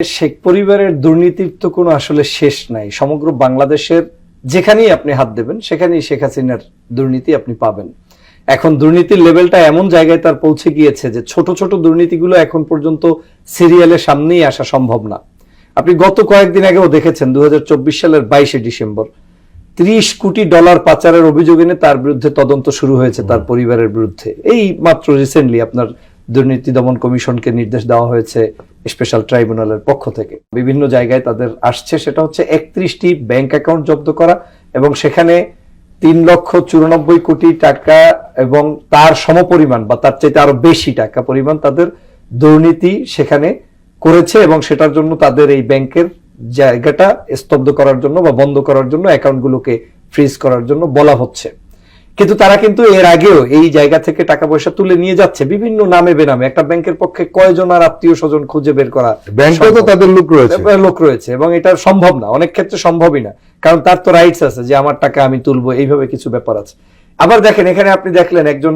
শেখ পরিবারের দুর্নীতির তো কোনো আসলে শেষ নাই। সমগ্র বাংলাদেশের যেখানেই আপনি হাত দেবেন, সেখানেই শেখ হাসিনার দুর্নীতি আপনি পাবেন। এখন দুর্নীতির লেভেলটা এমন জায়গায় তার পৌঁছে গিয়েছে যে ছোট ছোট দুর্নীতিগুলো এখন পর্যন্ত সিরিয়ালের সামনেই আসা সম্ভব না। আপনি গত কয়েকদিন আগেও দেখেছেন দু হাজার চব্বিশ সালের বাইশে ডিসেম্বর, ত্রিশ কোটি ডলার পাচারের অভিযোগ এনে তার বিরুদ্ধে তদন্ত শুরু হয়েছে তার পরিবারের বিরুদ্ধে। এই মাত্র রিসেন্টলি আপনার দুর্নীতি দমন কমিশনকে নির্দেশ দেওয়া হয়েছে স্পেশাল ট্রাইব্যুনালের পক্ষ থেকে। বিভিন্ন জায়গায় তাদের আসছে, সেটা হচ্ছে একত্রিশটি ব্যাংক অ্যাকাউন্ট জব্দ করা এবং সেখানে তিন লক্ষ চুরানব্বই কোটি টাকা এবং তার সমপরিমাণ বা তার চাইতে আরও বেশি টাকা পরিমাণ তাদের দুর্নীতি সেখানে করেছে এবং সেটার জন্য তাদের এই ব্যাংকের জায়গাটা স্তব্ধ করার জন্য বা বন্ধ করার জন্য অ্যাকাউন্টগুলোকে ফ্রিজ করার জন্য বলা হচ্ছে। কিন্তু তারা কিন্তু এর আগেও এই জায়গা থেকে টাকা পয়সা তুলে নিয়ে যাচ্ছে বিভিন্ন নামে বেনামে। একটা ব্যাংকের পক্ষে কয়জন আর আত্মীয় স্বজন খুঁজে বের করা ব্যাংকে তো তাদের লোক রয়েছে। লোক রয়েছে এবং এটা সম্ভব না অনেক ক্ষেত্রে সম্ভবই না। কারণ তার তো রাইটস আছে যে আমার টাকা আমি তুলবো এইভাবে কিছু ব্যাপার আছে। আবার দেখেন এখানে আপনি দেখলেন একজন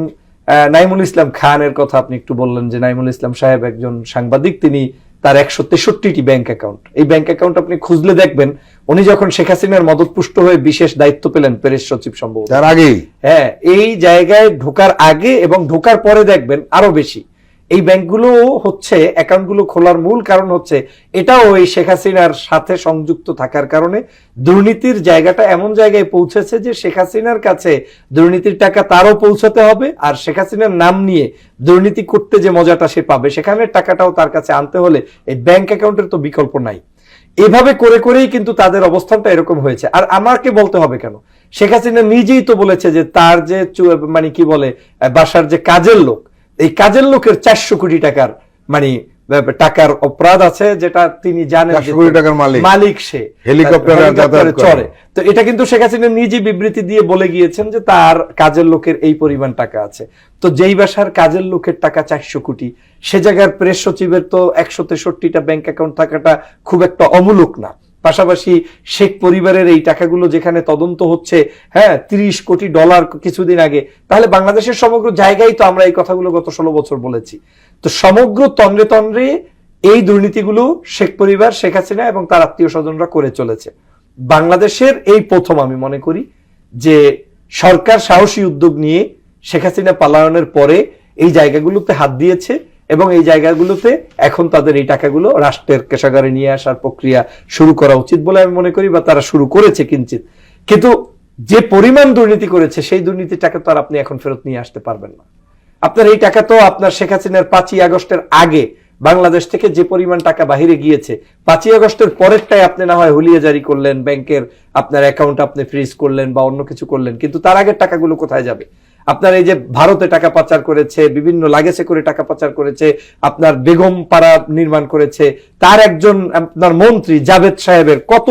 নাইমুল ইসলাম খানের কথা আপনি একটু বললেন যে নাইমুল ইসলাম সাহেব একজন সাংবাদিক তিনি তার একশো তেষট্টিটি ব্যাংক অ্যাকাউন্ট এই ব্যাংক অ্যাকাউন্ট আপনি খুঁজলে দেখবেন উনি যখন শেখ হাসিনার মদতপুষ্ট হয়ে বিশেষ দায়িত্ব পেলেন প্রেস সচিব সম্ভব তার আগেই? হ্যাঁ এই জায়গায় ঢোকার আগে এবং ঢোকার পরে দেখবেন আরও বেশি। এই ব্যাংকগুলো হচ্ছে, অ্যাকাউন্টগুলো খোলার মূল কারণ হচ্ছে, এটাও এই শেখ হাসিনার সাথে সংযুক্ত থাকার কারণে দুর্নীতির জায়গাটা এমন জায়গায় পৌঁছেছে যে শেখ হাসিনার কাছে দুর্নীতির টাকা তারও পৌঁছাতে হবে আর শেখ হাসিনার নাম নিয়ে দুর্নীতি করতে যে মজাটা সে পাবে সেখানে টাকাটাও তার কাছে আনতে হলে এই ব্যাংক অ্যাকাউন্টের তো বিকল্প নাই। এভাবে করে করেই কিন্তু তাদের অবস্থানটা এরকম হয়েছে। আর আমাকে বলতে হবে কেন? শেখ হাসিনা নিজেই তো বলেছে যে তার যে মানে কি বলে বাসার যে কাজের লোক এই কাজের লোকের চারশো কোটি টাকার মানে টাকার অপরাধ আছে যেটা তিনি জানেন কোটি টাকার মালিক। মালিক সে হেলিকপ্টারে। চড়ে তো এটা কিন্তু শেখ হাসিনা নিজে বিবৃতি দিয়ে বলে গিয়েছেন যে তার কাজের লোকের এই পরিমাণ টাকা আছে তো যেই বাসার কাজের লোকের টাকা চারশো কোটি সে জায়গার প্রেস সচিবের তো একশো তেষট্টিটা ব্যাংক অ্যাকাউন্ট থাকাটা খুব একটা অমূলক না পাশাপাশি শেখ পরিবারের এই টাকাগুলো যেখানে তদন্ত হচ্ছে হ্যাঁ তিরিশ কোটি ডলার কিছুদিন আগে, তাহলে বাংলাদেশের সমগ্র জায়গায় তো আমরা এই কথাগুলো গত ষোলো বছর বলেছি। তো সমগ্র তন্দ্রে তন্দ্রে এই দুর্নীতিগুলো শেখ পরিবার, শেখ হাসিনা এবং তার আত্মীয় স্বজনরা করে চলেছে। বাংলাদেশের এই প্রথম আমি মনে করি যে সরকার সাহসী উদ্যোগ নিয়ে শেখ হাসিনা পালায়নের পরে এই জায়গাগুলোতে হাত দিয়েছে। এবং এই জায়গাগুলোতে এখন তাদের এই টাকাগুলো রাষ্ট্রের কেশাগারে নিয়ে আসার প্রক্রিয়া শুরু করা উচিত বলে আমি মনে করি বা তারা শুরু করেছে কিঞ্চিত কিন্তু যে পরিমাণ দুর্নীতি করেছে, সেই দুর্নীতির টাকা তো আর আপনি এখন ফেরত নিয়ে আসতে পারবেন না। আপনার এই টাকা তো আপনার শেখ হাসিনার পাঁচই আগস্টের আগে বাংলাদেশ থেকে যে পরিমাণ টাকা বাহিরে গিয়েছে, পাঁচই আগস্টের পরেরটাই আপনি না হয় হুলিয়া জারি করলেন, ব্যাংকের আপনার অ্যাকাউন্ট আপনি ফ্রিজ করলেন বা অন্য কিছু করলেন, কিন্তু তার আগের টাকাগুলো কোথায় যাবে? আপনার এই যে ভারতে টাকা পাচার করেছে, বিভিন্ন লাগেছে করে টাকা পাচার করেছে, আপনার বেগম পাড়া নির্মাণ করেছে, তার একজন আপনার মন্ত্রী জাভেদ সাহেবের কত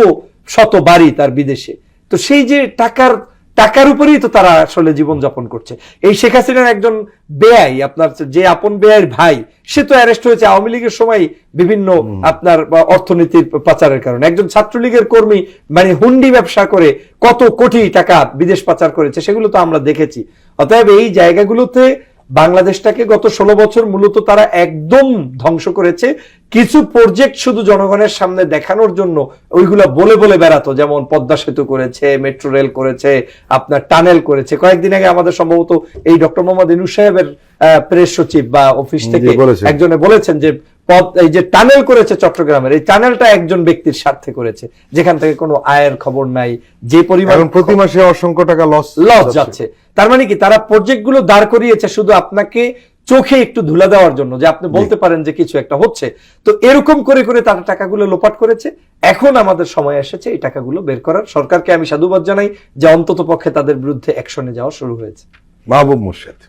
শত বাড়ি তার বিদেশে। তো সেই যে টাকার টাকার উপরেই তো তারা আসলে জীবন যাপন করছে। এই শেখ হাসিনার একজন বেআই আপনার যে আপন বেআইয়ের ভাই সে তো অ্যারেস্ট হয়েছে আওয়ামী লীগের সময় বিভিন্ন আপনার অর্থনীতির পাচারের কারণে। একজন ছাত্রলীগের কর্মী মানে হুন্ডি ব্যবসা করে কত কোটি টাকা বিদেশ পাচার করেছে সেগুলো তো আমরা দেখেছি। অতএব এই জায়গাগুলোতে বাংলাদেশটাকে গত ষোলো বছর মূলত তারা একদম ধ্বংস করেছে। কিছু প্রজেক্ট শুধু জনগণের সামনে দেখানোর জন্য ওইগুলো বলে বলে বেড়াতো, যেমন পদ্মা সেতু করেছে মেট্রো রেল করেছে, আপনার টানেল করেছে। কয়েকদিন আগে আমাদের সম্ভবত এই ডক্টর মোহাম্মদ ইনু সাহেবের প্রেস সচিব বা অফিস থেকে একজনে বলেছেন যে পদ এই যে টানেল করেছে চট্টগ্রামের এই টানেলটা একজন ব্যক্তির স্বার্থে করেছে যেখান থেকে কোনো আয়ের খবর নাই যে পরিমাণ প্রতি মাসে অসংখ্য টাকা লস লস যাচ্ছে। তার মানে কি তারা প্রজেক্টগুলো দাঁড় করিয়েছে শুধু আপনাকে চোখে একটু ধুলা দেওয়ার জন্য যে আপনি বলতে পারেন যে কিছু একটা হচ্ছে। তো এরকম করে করে তারা টাকাগুলো লোপাট করেছে। এখন আমাদের সময় এসেছে এই টাকাগুলো বের করার। সরকারকে আমি সাধুবাদ জানাই যে অন্তত পক্ষে তাদের বিরুদ্ধে অ্যাকশনে যাওয়া শুরু হয়েছে। মাহবুব মুর্শেদ।